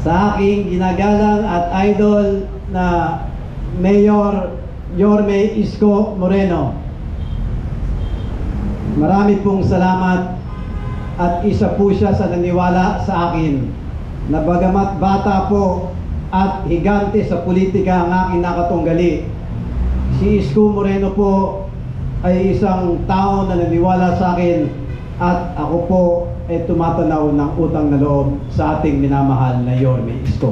sa aking ginagalang at idol na Mayor Yorme Isko Moreno. Marami pong salamat at isa po siya sa naniwala sa akin na bagamat bata po at higante sa politika ang aking nakatunggali, si Isko Moreno po ay isang tao na naniwala sa akin at ako po ay tumatanaw ng utang na loob sa ating minamahal na Yorme Isko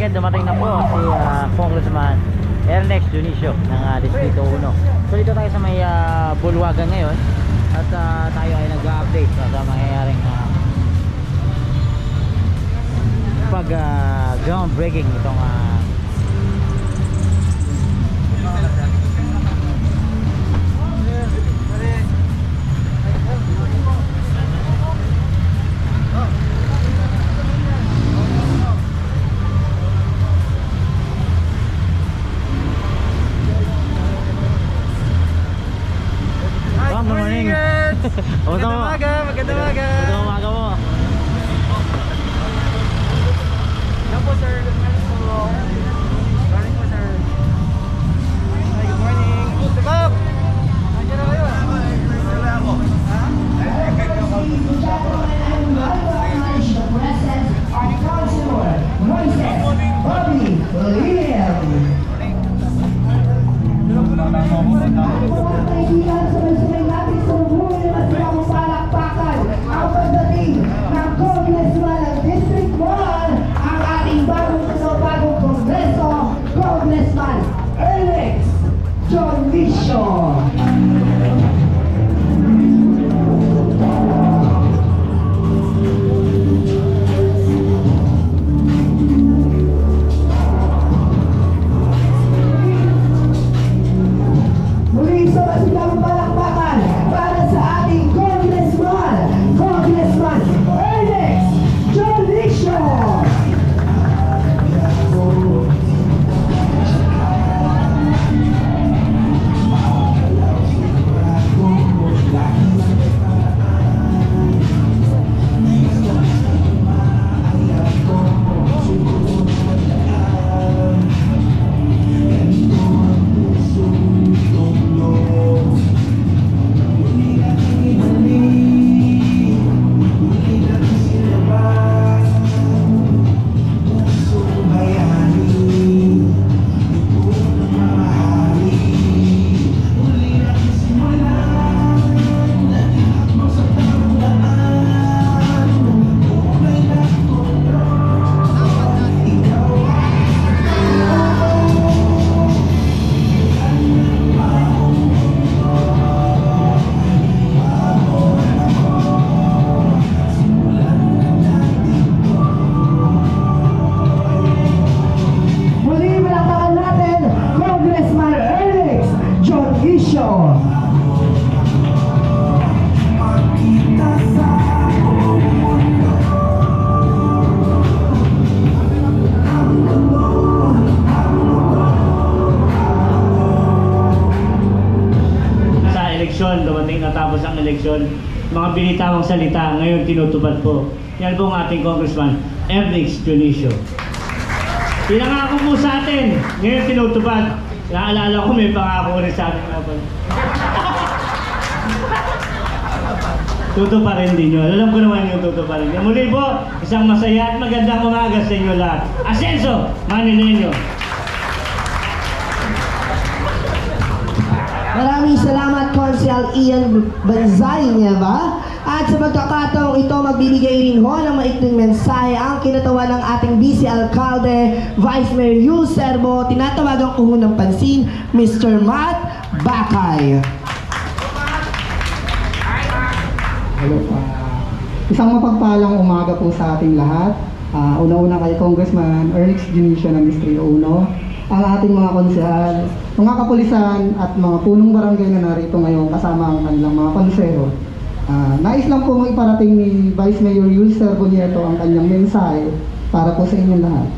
Weekend, dumating na po si ah, Congressman Ernex Dionisio ng uh, Distrito 1. So dito tayo sa may ah, Bulwagan ngayon at ah, tayo ay nag-update sa mangyayaring uh, pag ah, groundbreaking itong ah, good morning. Kamusta mo? umaga, magandang umaga. Magandang umaga eleksyon, dumating natapos ang eleksyon, mga binitawang salita, ngayon tinutupad po. Yan po ang ating Congressman, Ernix Dionisio. Pinangako po sa atin, ngayon tinutupad. Naalala ko may pangako rin sa akin nga pala. Tuto pa rin din yun. Alam ko naman yung tuto pa rin. Muli po, isang masaya at magandang umaga sa inyo lahat. Asenso, Manileño. Maraming salamat, Consul Ian Banzay Nieva. At sa pagkakataong ito, magbibigay rin ho ng maikling mensahe ang kinatawa ng ating Vice Alcalde, Vice Mayor Yul Serbo, tinatawagan ko ho ng pansin, Mr. Matt Bakay. Hello po. isang mapagpalang umaga po sa ating lahat. Ah, una-una kay Congressman Ernest Junicio ng Distrito 1, ang ating mga konsehal, mga kapulisan at mga punong barangay na narito ngayon kasama ang kanilang mga konsero. Ah, nais lang po iparating ni Vice Mayor Yulcer Bonieto ang kanyang mensahe para po sa inyong lahat.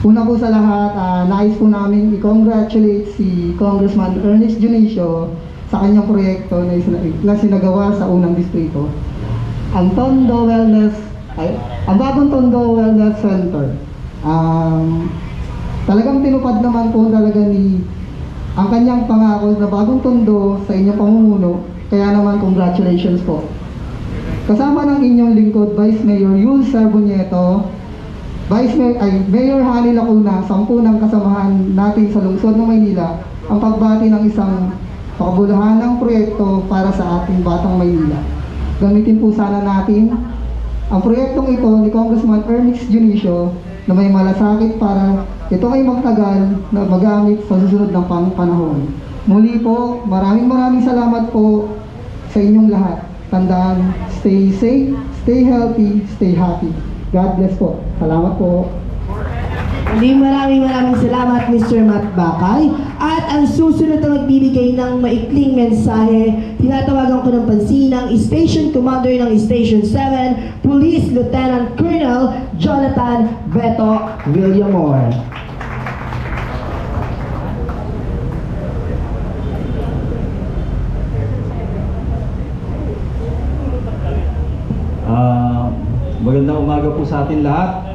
Una po sa lahat, ah, nais po namin i-congratulate si Congressman Ernest Junicio sa kanyang proyekto na, na sinagawa sa unang distrito. Ang Tondo Wellness, ay, ang bagong Tondo Wellness Center. Um, talagang tinupad naman po talaga ni ang kanyang pangako na bagong tondo sa inyong pamumuno. Kaya naman congratulations po. Kasama ng inyong lingkod, Vice Mayor Yul Sarbunieto, Vice Mayor, ay, Mayor Hani Lacuna, sampu ng kasamahan natin sa lungsod ng Maynila, ang pagbati ng isang pakabuluhan proyekto para sa ating batang Maynila. Gamitin po sana natin ang proyektong ito ni Congressman Ernest Junicio na may malasakit para ito ay magtagal na magamit sa susunod ng pang panahon. Muli po, maraming maraming salamat po sa inyong lahat. Tandaan, stay safe, stay healthy, stay happy. God bless po. Salamat po. Muli maraming maraming salamat Mr. Matt Bakay. At ang susunod na magbibigay ng maikling mensahe, tinatawagan ko ng pansin ng Station Commander ng Station 7, Police Lieutenant Colonel Jonathan Beto Villamor. Ah, magandang umaga po sa atin lahat.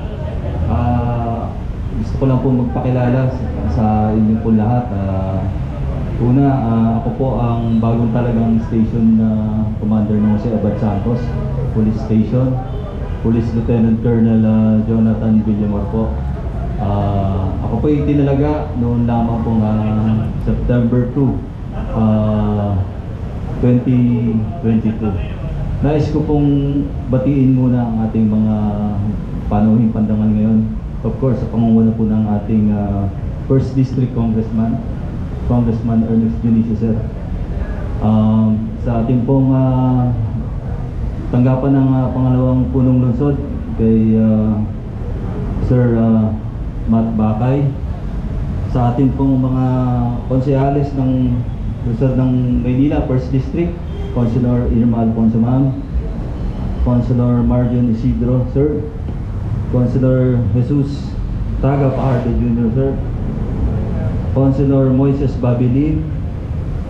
Gusto ko lang po magpakilala sa, sa inyo po lahat. Ah, una, ah, ako po ang bagong talagang station na commander ng Jose Abad Santos Police Station. Police Lieutenant Colonel ah, Jonathan Villamor po. Ah, ako po yung tinalaga noon lamang po ah, September 2, ah, 2022. Nais ko pong batiin muna ang ating mga panuhing pandangan ngayon. Of course, sa pangunguna po ng ating ah, First District Congressman, Congressman Ernest Junicio Sir. Um, sa ating pong ah, tanggapan ng ah, pangalawang punong lungsod kay ah, Sir ah, Matt Bakay, sa ating pong mga konsehalis ng lungsod ng Maynila, First District, Councilor Irma Alfonso Ma'am, Councilor Marjon Isidro, Sir, Councilor Jesus Taga Paarte Jr., Sir, Councilor Moises Babilin,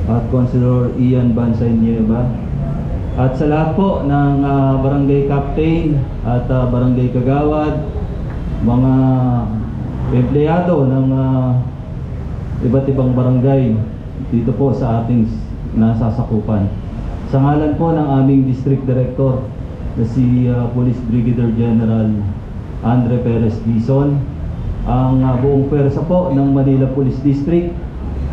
at Councilor Ian Bansay Nieva, at sa lahat po ng ah, barangay captain at ah, barangay kagawad, mga empleyado ng ah, iba't ibang barangay dito po sa ating nasasakupan. Sa ngalan po ng aming District Director na si ah, Police Brigadier General Andre Perez Dizon, ang ah, buong pwersa po ng Manila Police District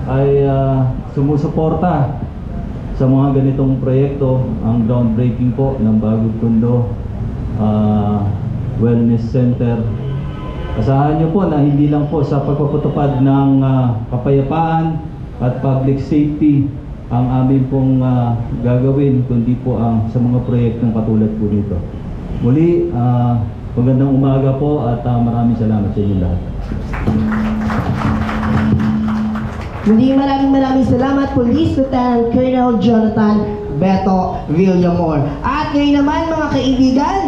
ay ah, sumusuporta sa mga ganitong proyekto, ang groundbreaking po ng Bagong Tondo ah, Wellness Center. Asahan niyo po na hindi lang po sa pagpapatupad ng ah, kapayapaan at public safety ang amin pong ah, gagawin, kundi po ang sa mga proyektong katulad po nito. Muli, ah, magandang umaga po at ah, maraming salamat sa inyo lahat. Muli maraming maraming salamat Police Lieutenant Colonel Jonathan Beto Villamor. At ngayon naman mga kaibigan,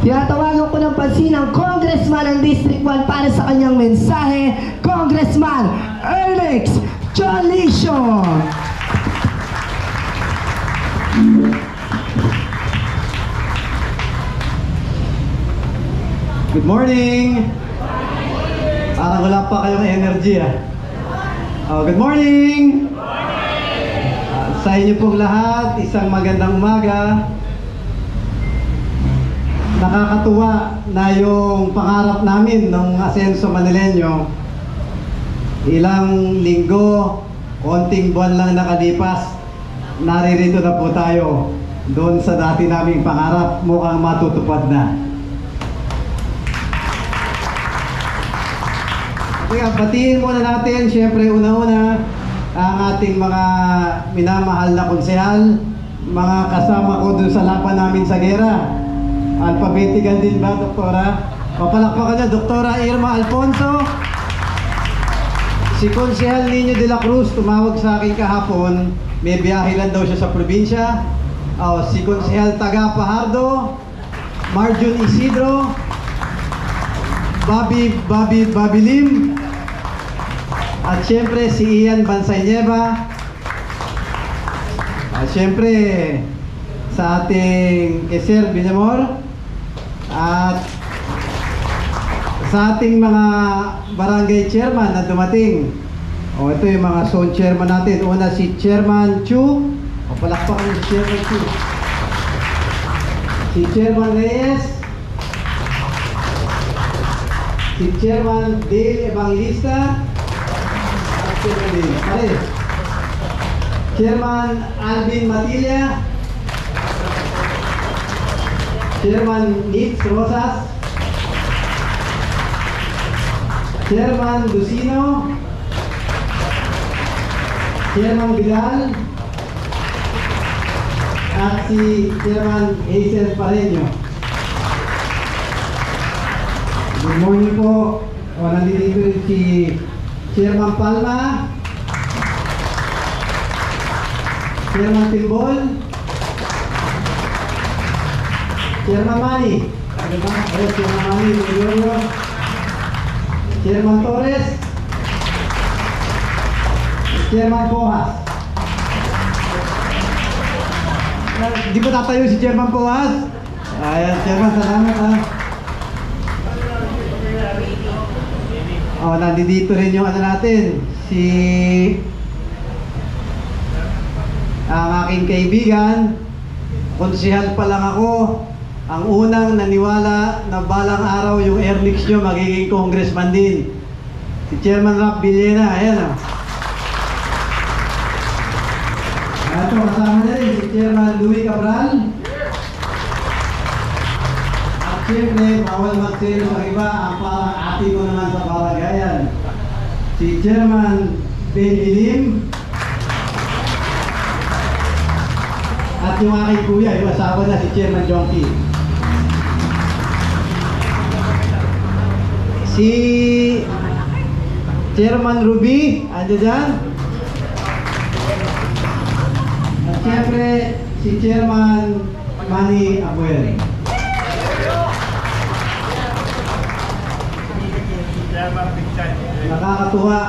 Tinatawagan ko ng pansin ang Congressman ng District 1 para sa kanyang mensahe, Congressman Alex Jolicio. Good morning! Parang wala pa kayong energy ah. Oh, good morning! Ah, sa inyo pong lahat, isang magandang umaga. Nakakatuwa na yung pangarap namin ng Asenso Manileño. Ilang linggo, konting buwan lang nakalipas, naririto na po tayo doon sa dati naming pangarap, mukhang matutupad na. Kaya batiin muna natin, syempre una-una, ang ating mga minamahal na konsehal, mga kasama ko dun sa laban namin sa gera. Alphabetical din ba, Doktora? Papalakpakan niya, Doktora Irma Alfonso. Si Konsehal Nino de la Cruz tumawag sa akin kahapon, may biyahe lang daw siya sa probinsya. Oh, si Konsehal Taga Pahardo, Marjun Isidro, Bobby Bobby Bobby Lim, at syempre si Ian Bansaynieva. At syempre sa ating Eser Binamor at sa ating mga barangay chairman na dumating. O ito yung mga zone chairman natin. Una si Chairman Chu. O palakpakan si Chairman Chu. Si Chairman Reyes. Si Chairman Dale Evangelista. Dale. Pare. Chairman Alvin Matilla. Chairman Nitz Rosas. Chairman Lucino, Chairman Vidal, at si Chairman Hazel Pareño. Good morning po. Palma, Chairman Timbol, Chairman Manny. Ano ba? Oh, Chairman Manny, Gregorio. Chairman Torres, Chairman Pohas. Ah, Di ba tatayo si Chairman Pohas? Ayan, Chairman, salamat ha. Oh, nandito rin yung ano natin, si ang aking kaibigan, konsihal pa lang ako, ang unang naniwala na balang araw yung Ernix nyo magiging congressman din. Si Chairman Rap Villena, ayan o. Ito, kasama na rin si Chairman Louis Cabral. At siyempre, bawal magselo sa iba, ang parang ati ko naman sa baragayan. Si Chairman Ben Dilim. At yung aking kuya, yung asawa na si Chairman Jonky. Si Chairman Ruby, ando dyan. At siyempre, si Chairman Manny Abuel. Nakakatuwa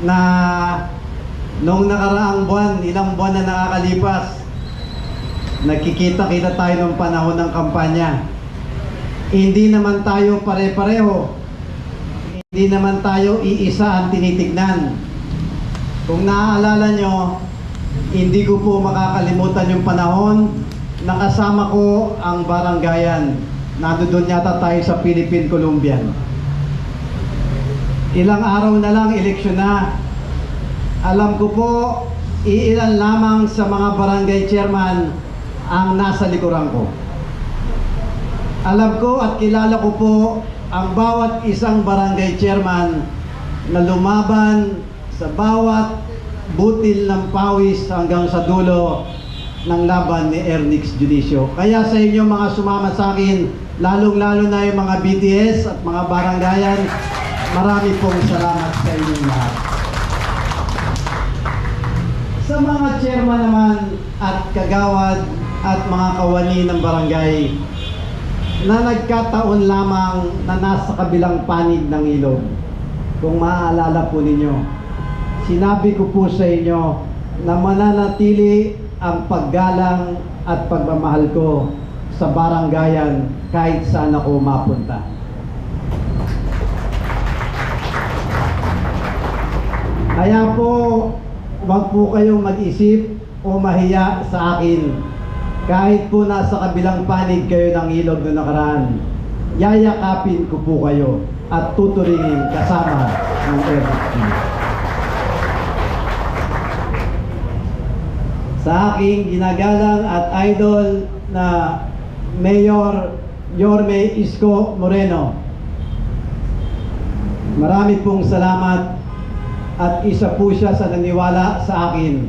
na nung nakaraang buwan, ilang buwan na nakakalipas, nagkikita-kita tayo ng panahon ng kampanya. Hindi naman tayo pare-pareho. Hindi naman tayo iisa ang tinitignan. Kung naaalala nyo, hindi ko po makakalimutan yung panahon na kasama ko ang barangayan. Nandoon yata tayo sa Philippine Columbian. Ilang araw na lang, eleksyon na. Alam ko po, iilan lamang sa mga barangay chairman ang nasa likuran ko. Alam ko at kilala ko po ang bawat isang barangay chairman na lumaban sa bawat butil ng pawis hanggang sa dulo ng laban ni Ernix Judicio. Kaya sa inyo mga sumama sa akin, lalong-lalo na yung mga BTS at mga barangayan, marami pong salamat sa inyong lahat. Sa mga chairman naman at kagawad at mga kawani ng barangay na nagkataon lamang na nasa kabilang panig ng ilog. Kung maaalala po ninyo, sinabi ko po sa inyo na mananatili ang paggalang at pagmamahal ko sa barangayan kahit saan ako mapunta. Kaya po, wag po kayong mag-isip o mahiya sa akin. Kahit po nasa kabilang panig kayo ng ilog na nakaraan, yayakapin ko po kayo at tuturingin kasama ng FFP. Sa aking ginagalang at idol na Mayor Yorme Isko Moreno, Marami pong salamat at isa po siya sa naniwala sa akin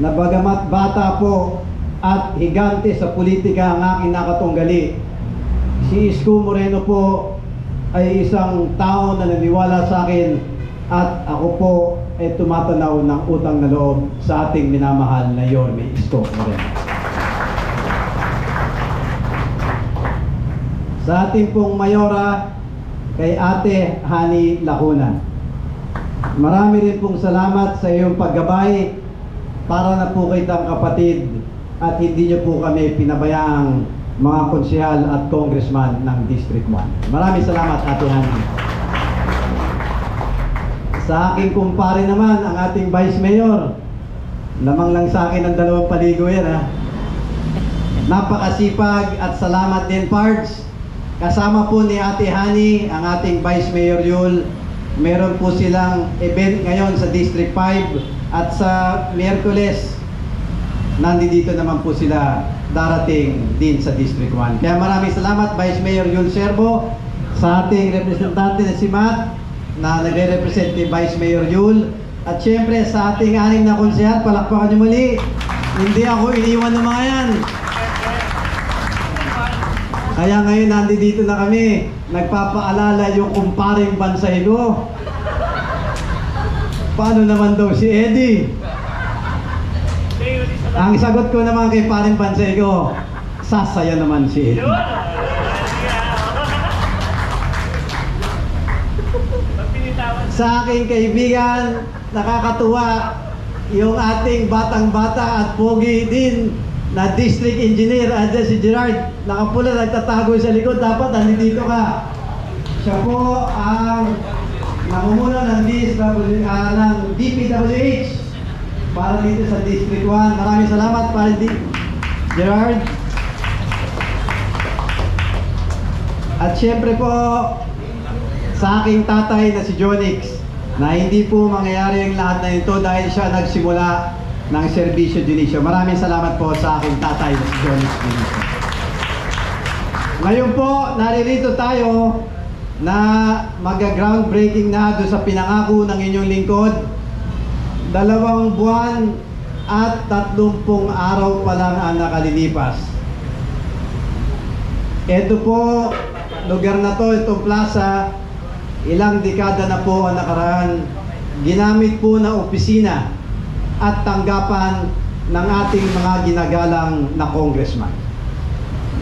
na bagamat bata po at higante sa politika ang aking nakatunggali, si Isko Moreno po ay isang tao na naniwala sa akin at ako po ay tumatanaw ng utang na loob sa ating minamahal na Yorme Isko Moreno. Sa ating pong mayora, kay Ate Hani Lacuna. Marami rin pong salamat sa iyong paggabay para na po kitang kapatid at hindi niyo po kami pinabayaang mga konsehal at congressman ng District 1. Maraming salamat Ate Hani. Sa aking kumpare naman, ang ating Vice Mayor, lamang lang sa akin ang dalawang paligo yan ha. Napakasipag at salamat din Pards. Kasama po ni Ate Hani, ang ating Vice Mayor Yul. Meron po silang event ngayon sa District 5 at sa Miyerkules, nandito naman po sila darating din sa District 1. Kaya maraming salamat Vice Mayor Yul Serbo sa ating representante na si Matt na nagre-represent ni Vice Mayor Yul at syempre sa ating anim na konsehal, palakpakan niyo muli. Hindi ako iniwan ng mga yan. Kaya ngayon nandito na kami, nagpapaalala yung kumparing Bansaylo. Paano naman daw si Eddie? Ang sagot ko naman kay paring Bansaylo, sasaya naman si Eddie. Sa aking kaibigan, nakakatuwa yung ating batang-bata at pogi din na district engineer, andyan si Gerard, nakapula, nagtatago sa likod, dapat nandito ka. Siya po ang namumuno ng, DSW, ah, ng DPWH para dito sa District 1. Maraming salamat, para di Gerard. At syempre po, sa aking tatay na si Jonix, na hindi po mangyayari ang lahat na ito dahil siya nagsimula ng serbisyo Dionisio. Maraming salamat po sa aking tatay na si Jonix Dionisio. Ngayon po, naririto tayo na mag-groundbreaking na doon sa pinangako ng inyong lingkod. Dalawang buwan at tatlumpung araw pa lang ang nakalilipas. Ito po, lugar na to, itong plaza, ilang dekada na po ang nakaraan. Ginamit po na opisina at tanggapan ng ating mga ginagalang na congressman.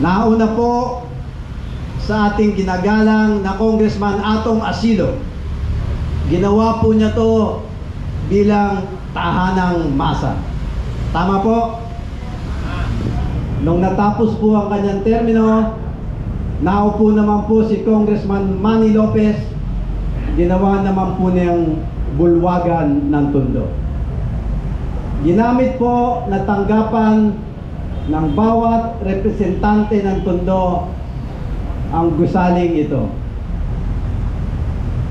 Nauna po sa ating ginagalang na congressman Atong Asilo. Ginawa po niya to bilang tahanang masa. Tama po? Nung natapos po ang kanyang termino, naupo naman po si Congressman Manny Lopez, ginawa naman po niyang bulwagan ng tundo. Ginamit po na tanggapan ng bawat representante ng tundo ang gusaling ito.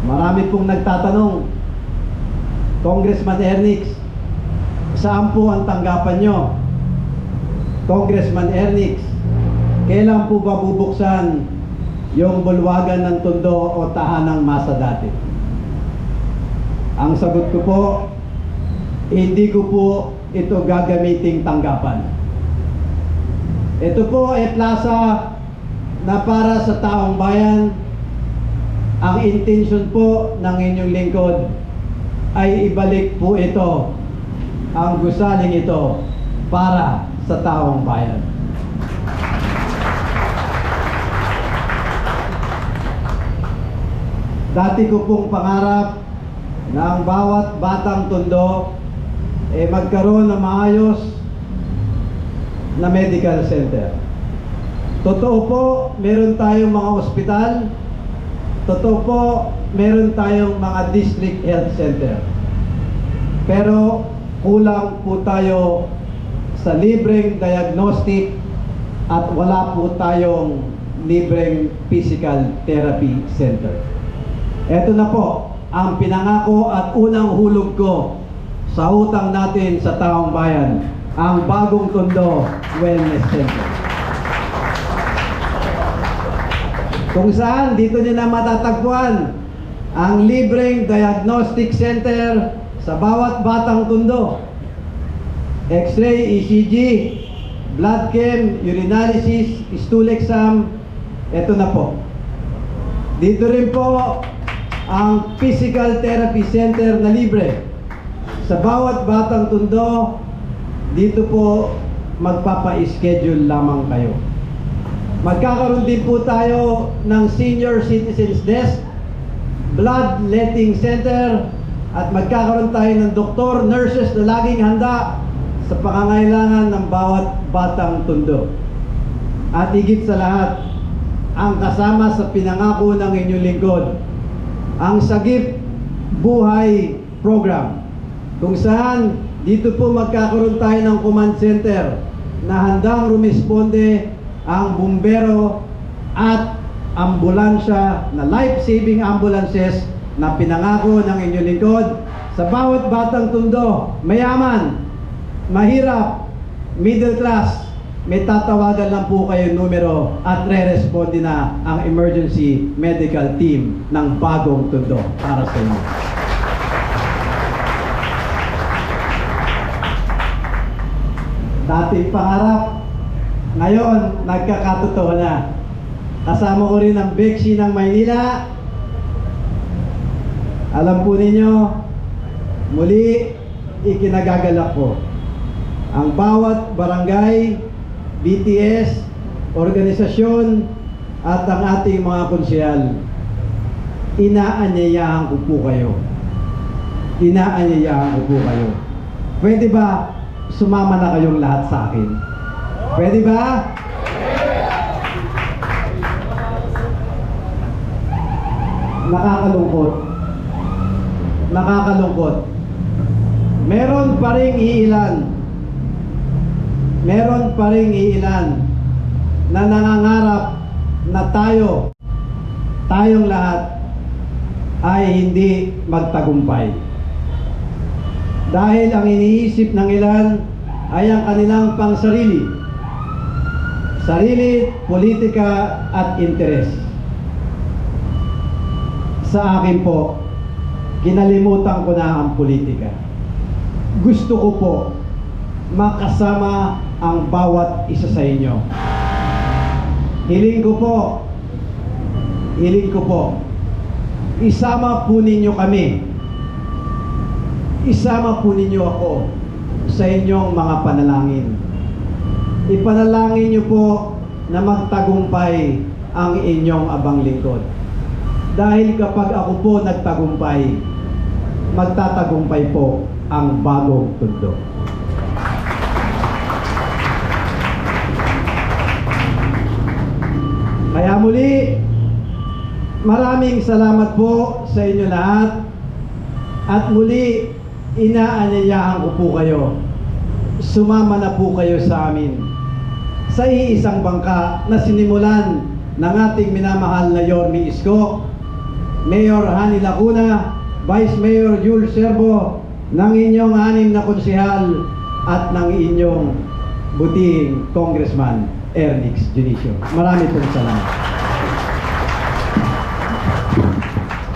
Marami pong nagtatanong, Congressman Ernix, saan po ang tanggapan nyo? Congressman Ernix, kailan po ba bubuksan yung bulwagan ng tundo o tahanang masa dati? Ang sagot ko po, hindi ko po ito gagamiting tanggapan. Ito po ay plaza na para sa taong bayan. Ang intention po ng inyong lingkod ay ibalik po ito, ang gusaling ito, para sa taong bayan. Dati ko pong pangarap na ang bawat batang tondo eh magkaroon ng maayos na medical center. Totoo po, meron tayong mga ospital. Totoo po, meron tayong mga district health center. Pero kulang po tayo sa libreng diagnostic at wala po tayong libreng physical therapy center. Ito na po ang pinangako at unang hulog ko sa utang natin sa taong bayan, ang Bagong Tondo Wellness Center. Kung saan dito niyo na matatagpuan ang libreng diagnostic center sa bawat batang tundo. X-ray, ECG, blood chem, urinalysis, stool exam, ito na po. Dito rin po ang physical therapy center na libre. Sa bawat batang tundo, dito po magpapa-schedule lamang kayo. Magkakaroon din po tayo ng Senior Citizens Desk, Bloodletting Center, at magkakaroon tayo ng doktor, nurses na laging handa sa pangangailangan ng bawat batang tundo. At higit sa lahat, ang kasama sa pinangako ng inyong lingkod, ang Sagip Buhay Program, kung saan dito po magkakaroon tayo ng command center na handang rumisponde ang bumbero at ambulansya na life-saving ambulances na pinangako ng inyong lingkod sa bawat batang tundo, mayaman, mahirap, middle class, may tatawagan lang po kayo numero at re-responde na ang emergency medical team ng bagong tundo para sa inyo. Dating pangarap, ngayon nagkakatotoo na. Kasama ko rin ang Bexi ng Maynila. Alam po ninyo, muli ikinagagalak ko ang bawat barangay, BTS, organisasyon at ang ating mga konsyal. Inaanyayahan ko po kayo. Inaanyayahan ko po kayo. Pwede ba sumama na kayong lahat sa akin? Pwede ba? Nakakalungkot. Nakakalungkot. Meron pa ring iilan. Meron pa ring iilan na nangangarap na tayo, tayong lahat ay hindi magtagumpay. Dahil ang iniisip ng ilan ay ang kanilang pangsarili. Sarili, politika at interes. Sa akin po, kinalimutan ko na ang politika. Gusto ko po makasama ang bawat isa sa inyo. Hiling ko po, hiling ko po, isama po ninyo kami isama po ninyo ako sa inyong mga panalangin. Ipanalangin niyo po na magtagumpay ang inyong abang lingkod. Dahil kapag ako po nagtagumpay, magtatagumpay po ang bagong tundo. Kaya muli, maraming salamat po sa inyo lahat. At muli, inaanyayahan ko po kayo. Sumama na po kayo sa amin. Sa iisang bangka na sinimulan ng ating minamahal na Yormi Isko, Mayor Hani Lacuna, Vice Mayor Jules Serbo, ng inyong anim na konsehal at ng inyong buting Congressman Ernix Junicio. Marami pong salamat.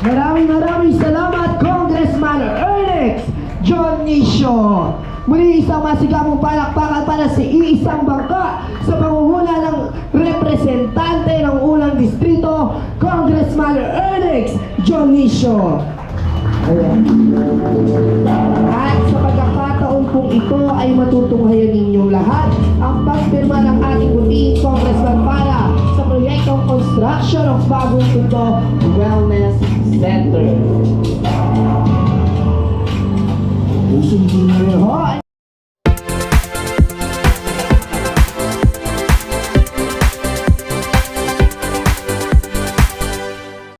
Maraming maraming salamat, Congressman John Nisho. Muli isang masigabong palakpakan para sa iisang bangka sa pangunguna ng representante ng unang distrito, Congressman Ernest Dionisio. At sa pagkakataon pong ito ay matutunghayan ninyong lahat ang pagpirma ng ating buting Congressman para sa proyektong construction ng bagong tuto Wellness Center. Usundin niyo ho!